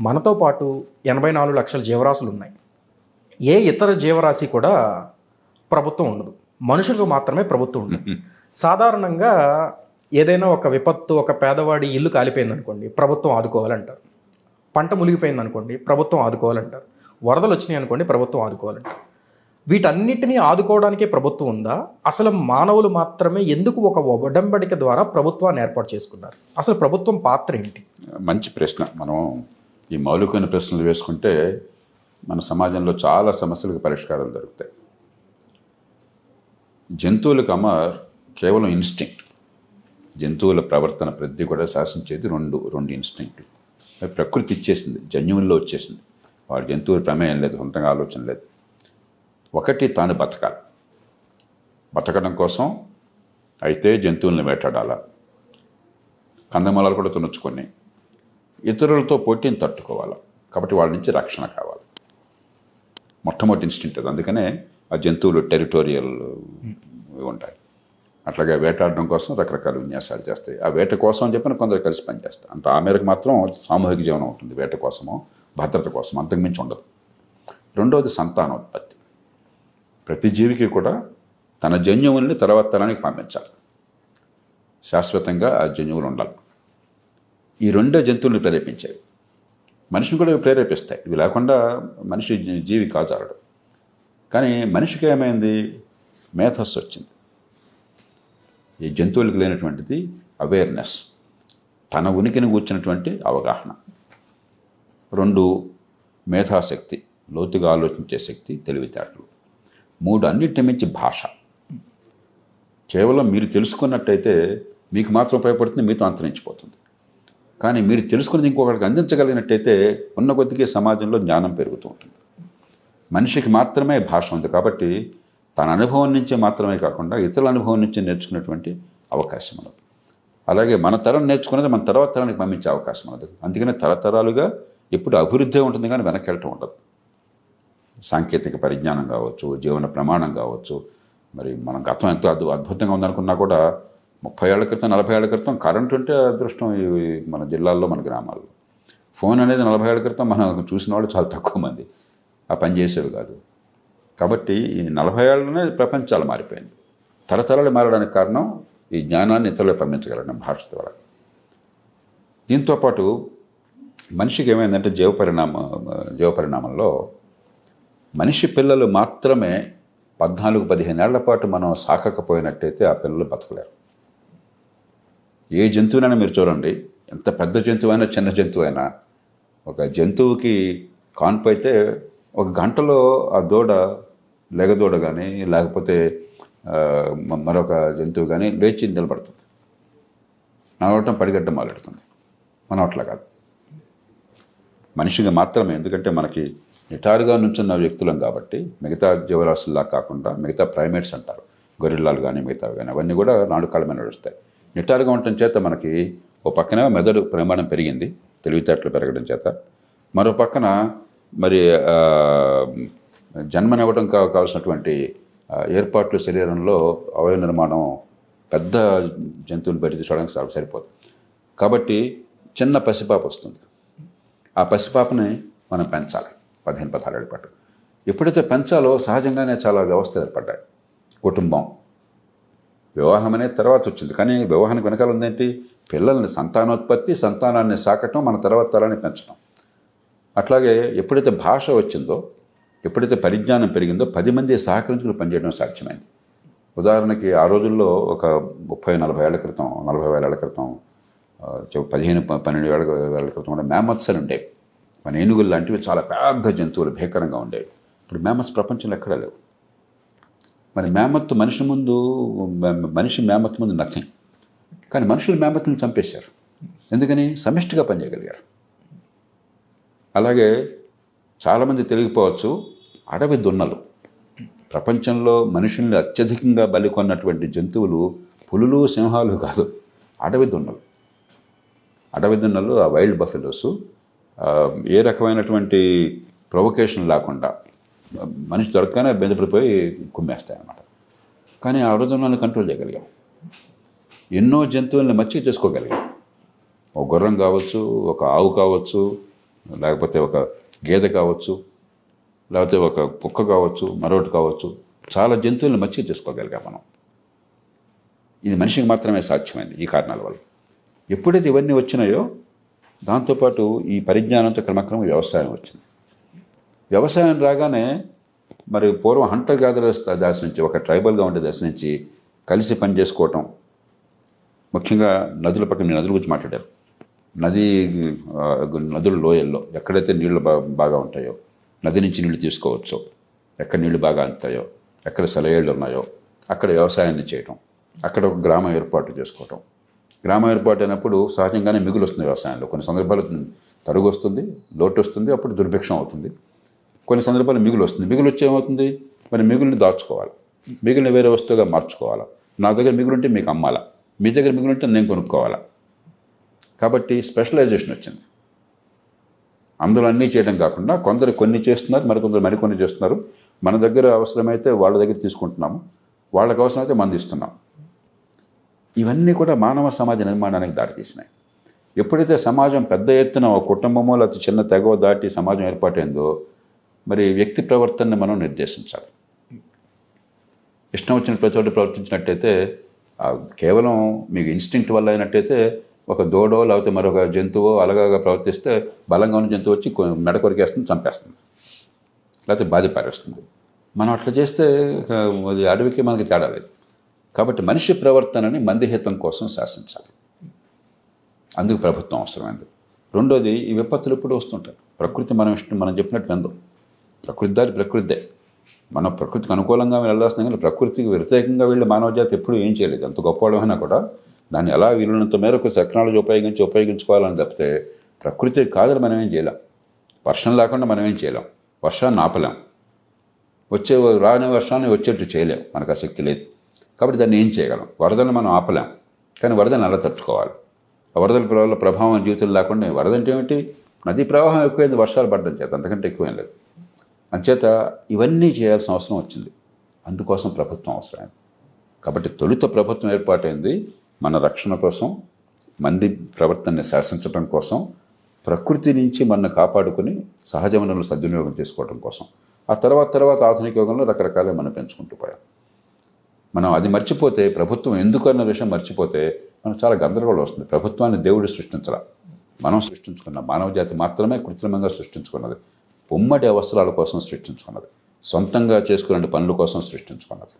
మనతో పాటు ఎనభై నాలుగు లక్షల జీవరాశులు ఉన్నాయి. ఏ ఇతర జీవరాశి కూడా ప్రభుత్వం ఉండదు. మనుషులకు మాత్రమే ప్రభుత్వం ఉండదు. సాధారణంగా ఏదైనా ఒక విపత్తు ఒక పేదవాడి ఇల్లు కాలిపోయింది అనుకోండి ప్రభుత్వం ఆదుకోవాలంటారు. పంట మునిగిపోయింది అనుకోండి ప్రభుత్వం ఆదుకోవాలంటారు. వరదలు వచ్చినాయి అనుకోండి ప్రభుత్వం ఆదుకోవాలంటారు. వీటన్నిటినీ ఆదుకోవడానికే ప్రభుత్వం ఉందా? అసలు మానవులు మాత్రమే ఎందుకు ఒక ఒడంబడిక ద్వారా ప్రభుత్వాన్ని ఏర్పాటు చేసుకున్నారు? అసలు ప్రభుత్వం పాత్ర ఏంటి? మంచి ప్రశ్న. మనం ఈ మౌలికమైన ప్రశ్నలు వేసుకుంటే మన సమాజంలో చాలా సమస్యలకు పరిష్కారం దొరుకుతాయి. జంతువులకు అమర్ కేవలం ఇన్స్టింక్ట్ జంతువుల ప్రవర్తన ప్రతి కూడా శాసించేది రెండు రెండు ఇన్స్టింక్ట్లు అవి ప్రకృతి ఇచ్చేసింది జన్యువుల్లో వచ్చేసింది. వాడు జంతువుల ప్రమేయం లేదు సొంతంగా ఆలోచన లేదు. ఒకటి తాను బతకాలి. బతకడం కోసం అయితే జంతువులను వేటాడాలా? కందమూలాలు కూడా తినొచ్చుకొని ఇతరులతో పోటీని తట్టుకోవాలి? కాబట్టి వాళ్ళ నుంచి రక్షణ కావాలి. మొట్టమొదటి ఇన్స్టింక్ట్ అది. అందుకనే ఆ జంతువులు టెరిటోరియల్ ఉంటాయి. అట్లాగే వేటాడడం కోసం రకరకాల విన్యాసాలు చేస్తాయి. ఆ వేట కోసం అని చెప్పిన కొందరు కలిసి పనిచేస్తారు అంత ఆ మేరకు మాత్రం సామూహిక జీవనం ఉంటుంది. వేట కోసమో భద్రత కోసం అంతకుమించి ఉండదు. రెండవది సంతానోత్పత్తి. ప్రతి జీవికి కూడా తన జన్యువుల్ని తర్వాత తరానికి పంపించాలి. శాశ్వతంగా ఆ జన్యువులు ఉండాలి. ఈ రెండే జంతువులను ప్రేరేపించాయి. మనిషిని కూడా ప్రేరేపిస్తాయి. ఇవి లేకుండా మనిషి జీవి కాచాలడు కానీ మనిషికి ఏమైంది? మేధస్సు వచ్చింది. ఈ జంతువులకు లేనటువంటిది అవేర్నెస్ తన ఉనికిని కూర్చున్నటువంటి అవగాహన. రెండు మేధాశక్తి. లోతుగా ఆలోచించే శక్తి తెలివితేటలు. మూడు అన్నిటి మించి భాష. కేవలం మీరు తెలుసుకున్నట్టయితే మీకు మాత్రం ఉపయోగపడుతుంది మీతో అంతరించిపోతుంది. కానీ మీరు తెలుసుకున్నది ఇంకొకరికి అందించగలిగినట్టయితే ఉన్న కొద్దిగా సమాజంలో జ్ఞానం పెరుగుతూ ఉంటుంది. మనిషికి మాత్రమే భాష ఉంది కాబట్టి తన అనుభవం నుంచే మాత్రమే కాకుండా ఇతరుల అనుభవం నుంచి నేర్చుకునేటువంటి అవకాశం ఉన్నది. అలాగే మన తరం నేర్చుకున్నది మన తర్వాత తరానికి పంపించే అవకాశం ఉన్నది. అందుకనే తరతరాలుగా ఇప్పుడు అభివృద్ధి ఉంటుంది కానీ వెనకెళ్ళటం ఉండదు. సాంకేతిక పరిజ్ఞానం కావచ్చు జీవన ప్రమాణం కావచ్చు మరి మన గతం ఎంతో అద్భు అద్భుతంగా ఉందనుకున్నా కూడా ముప్పై ఏళ్ళ క్రితం నలభై ఏళ్ళ క్రితం కరెంట్ ఉంటే అదృష్టం ఈ మన జిల్లాల్లో మన గ్రామాల్లో. ఫోన్ అనేది నలభై ఏళ్ళ క్రితం మనం చూసిన వాళ్ళు చాలా తక్కువ మంది. ఆ పని చేసేవి కాదు. కాబట్టి ఈ నలభై ఏళ్ళలోనే ప్రపంచాలు మారిపోయింది. తరతరాలు మారడానికి కారణం ఈ జ్ఞానాన్ని ఇతరులకు పంపించగలడం భాష ద్వారా. దీంతోపాటు మనిషికి ఏమైందంటే జీవ పరిణామ జీవ పరిణామంలో మనిషి పిల్లలు మాత్రమే పద్నాలుగు పదిహేను ఏళ్ళ పాటు మనం సాకకపోయినట్టయితే ఆ పిల్లలు బతకలేరు. ఏ జంతువునైనా మీరు చూడండి. ఎంత పెద్ద జంతువైనా చిన్న జంతువైనా. ఒక జంతువుకి కాన్పు అయితే ఒక గంటలో ఆ దూడ లెగదూడ కానీ లేకపోతే మరొక జంతువు కానీ లేచి నిలబడుతుంది. నడవటం పడిగడ్డం మొదలెడుతుంది. మనం అట్లా కాదు. మనిషిగా మాత్రమే ఎందుకంటే మనకి నిటారుగా నుంచున్న వ్యక్తులం కాబట్టి మిగతా జీవరాశుల్లా కాకుండా మిగతా ప్రైమేట్స్ అంటారు. గొరిల్లాలు కానీ మిగతావి కానీ అవన్నీ కూడా నాలుగు కాళ్ళ మీద నడుస్తాయి. నిటారుగా ఉండటం చేత మనకి ఓ పక్కన మెదడు ప్రమాణం పెరిగింది తెలివితేటలు పెరగడం చేత. మరో పక్కన మరి జన్మనివ్వడం కా కావాల్సినటువంటి ఏర్పాట్లు శరీరంలో అవయవ నిర్మాణం పెద్ద జంతువులు బయట తీసుకోవడానికి సరిపోదు. కాబట్టి చిన్న పసిపాప వస్తుంది. ఆ పసిపాపని మనం పెంచాలి. పదిహేను పదహారేళ్ళ పాటు. ఎప్పుడైతే పెంచాలో సహజంగానే చాలా వ్యవస్థలు ఏర్పడ్డాయి. కుటుంబం. వివాహం అనేది తర్వాత వచ్చింది. కానీ వివాహానికి వెనకాల ఉందేంటి? పిల్లల్ని సంతానోత్పత్తి సంతానాన్ని సాకటం మన తర్వాత తరాన్ని పెంచడం అట్లాగే ఎప్పుడైతే భాష వచ్చిందో ఎప్పుడైతే పరిజ్ఞానం పెరిగిందో పది మంది సహకరించుకుని పనిచేయడం సాధ్యమైంది. ఉదాహరణకి ఆ రోజుల్లో ఒక ముప్పై నలభై ఏళ్ళ క్రితం నలభై వేల క్రితం పదిహేను పన్నెండు ఏళ్ళ వేల క్రితం కూడా మ్యామత్స్ ఉండేవి. మన ఏనుగులు లాంటివి చాలా పెద్ద జంతువులు భీకరంగా ఉండేవి. ఇప్పుడు మ్యామత్స్ ప్రపంచంలో ఎక్కడా లేవు. మరి మేమత్తు మనిషి ముందు మనిషి మేమత్తు ముందు నథింగ్ కానీ మనుషులు మేమత్తుని చంపేశారు. ఎందుకని? సమిష్టిగా పనిచేయగలిగారు. అలాగే చాలామంది తెలియకపోవచ్చు అడవి దున్నలు. ప్రపంచంలో మనుషుల్ని అత్యధికంగా బలికొన్నటువంటి జంతువులు పులులు సింహాలు కాదు. అడవి దున్నలు. అడవి దున్నలు ఆ వైల్డ్ బఫెలోస్. ఏ రకమైనటువంటి ప్రొవకేషన్ లేకుండా మనిషి దొరకగానే బెదిరిపోయి కుమ్మేస్తాయి అన్నమాట. కానీ ఆ రోజు కంట్రోల్ చేయగలిగాం ఎన్నో జంతువుల్ని మచ్చిక చేసుకోగలిగాం ఒక గుర్రం కావచ్చు ఒక ఆవు కావచ్చు లేకపోతే ఒక గేదె కావచ్చు లేకపోతే ఒక కుక్క కావచ్చు మరొకటి కావచ్చు చాలా జంతువులను మచ్చిక చేసుకోగలిగాం మనం. ఇది మనిషికి మాత్రమే సాధ్యమైంది ఈ కారణాల వల్ల. ఎప్పుడైతే ఇవన్నీ వచ్చినాయో దాంతోపాటు ఈ పరిజ్ఞానంతో క్రమక్రమం వ్యవసాయం వచ్చింది. వ్యవసాయం రాగానే మరి పూర్వం హంటర్ గ్యాదరర్స్ దశ నుంచి ఒక ట్రైబల్గా ఉండే దశ నుంచి కలిసి పని చేసుకోవటం. ముఖ్యంగా నదుల పక్కన నదుల గురించి మాట్లాడారు. నది నదులు నదుల లోయల్లో ఎక్కడైతే నీళ్ళు బాగా బాగా ఉంటాయో నది నుంచి నీళ్ళు తీసుకోవచ్చో ఎక్కడ నీళ్ళు బాగా అందుతాయో ఎక్కడ సెలయేళ్ళు ఉన్నాయో అక్కడ వ్యవసాయాన్ని చేయటం అక్కడ ఒక గ్రామం ఏర్పాటు చేసుకోవటం. గ్రామం ఏర్పాటు అయినప్పుడు సహజంగానే మిగులు వస్తుంది వ్యవసాయంలో. కొన్ని సందర్భాలు తరుగు వస్తుంది లోటు వస్తుంది అప్పుడు దుర్భిక్షం అవుతుంది. కొన్ని సందర్భాలు మిగులు వస్తుంది మిగులు వచ్చి ఏమవుతుంది మరి మిగులుని దాచుకోవాలి. మిగులుని వేరే వస్తువుగా మార్చుకోవాలా? నా దగ్గర మిగులుంటే మీకు అమ్మాలా? మీ దగ్గర మిగులుంటే నేను కొనుక్కోవాలా? కాబట్టి స్పెషలైజేషన్ వచ్చింది. అందులో అన్నీ చేయడం కాకుండా కొందరు కొన్ని చేస్తున్నారు మరికొందరు మరికొన్ని చేస్తున్నారు. మన దగ్గర అవసరమైతే వాళ్ళ దగ్గర తీసుకుంటున్నాము. వాళ్ళకి అవసరమైతే మంది ఇస్తున్నాం. ఇవన్నీ కూడా మానవ సమాజ నిర్మాణానికి దారితీసినాయి. ఎప్పుడైతే సమాజం పెద్ద ఎత్తున ఒక కుటుంబమో లేకపోతే చిన్న తెగవ దాటి సమాజం ఏర్పాటైందో మరి వ్యక్తి ప్రవర్తనని మనం నిర్దేశించాలి. ఇష్టం వచ్చిన ప్రతి ప్రవర్తించినట్టయితే కేవలం మీకు ఇన్స్టింక్ట్ వల్ల అయినట్టయితే ఒక దూడో లేకపోతే మరొక జంతువో అలగాగా ప్రవర్తిస్తే బలంగా ఉన్న జంతువు వచ్చి మెడ కొరికేస్తుంది చంపేస్తుంది. లేకపోతే బాధ పారేస్తుంది. మనం అట్లా చేస్తే అది అడవికి మనకి తేడా లేదు. కాబట్టి మనిషి ప్రవర్తనని మందిహితం కోసం శాసించాలి. అందుకు ప్రభుత్వం అవసరమైంది. రెండోది ఈ విపత్తులు ఎప్పుడు వస్తుంటాయి. ప్రకృతి మనం ఇష్టం మనం చెప్పినట్టు విందాం ప్రకృతి దారి ప్రకృతి. మనం ప్రకృతికి అనుకూలంగా వెళ్ళాల్సిన కానీ ప్రకృతికి వ్యతిరేకంగా వెళ్ళి మానవ జాతి ఎప్పుడూ ఏం చేయలేదు. ఎంత గొప్పవాళ్ళమైనా కూడా దాన్ని ఎలా వీలున్నంత మేరకు టెక్నాలజీ ఉపయోగించి ఉపయోగించుకోవాలని తప్పితే ప్రకృతి కాదని మనం ఏం చేయలేం. వర్షం లేకుండా మనం ఏం చేయలేం. వర్షాన్ని ఆపలేం. వచ్చే రాని వర్షాన్ని వచ్చేట్టు చేయలేం. మనకు ఆ శక్తి లేదు. కాబట్టి దాన్ని ఏం చేయగలం? వరదను మనం ఆపలేం. కానీ వరదను ఎలా తట్టుకోవాలి? ఆ వరదల ప్రభావం ప్రభావం జీవితం లేకుండా వరద అంటే ఏమిటి? నదీ ప్రవాహం ఎక్కువైంది వర్షాలు పడడం చేత. అంతకంటే ఎక్కువేం లేదు. అంచేత ఇవన్నీ చేయాల్సిన అవసరం వచ్చింది. అందుకోసం ప్రభుత్వం అవసరమైంది. కాబట్టి తొలుత ప్రభుత్వం ఏర్పాటైంది మన రక్షణ కోసం మంది ప్రవర్తనని శాసించడం కోసం ప్రకృతి నుంచి మనల్ని కాపాడుకుని సహజ వనరులు సద్వినియోగం చేసుకోవడం కోసం. ఆ తర్వాత తర్వాత ఆధునిక యుగంలో రకరకాలే మనం పెంచుకుంటూ పోయాం. మనం అది మర్చిపోతే ప్రభుత్వం ఎందుకు అన్న విషయం మర్చిపోతే మనకు చాలా గందరగోళం వస్తుంది. ప్రభుత్వాన్ని దేవుడు సృష్టించాల. మనం సృష్టించుకున్న మానవ జాతి మాత్రమే కృత్రిమంగా సృష్టించుకున్నది. ఉమ్మడి అవసరాల కోసం సృష్టించుకున్నది. సొంతంగా చేసుకునే పనుల కోసం సృష్టించుకున్నది.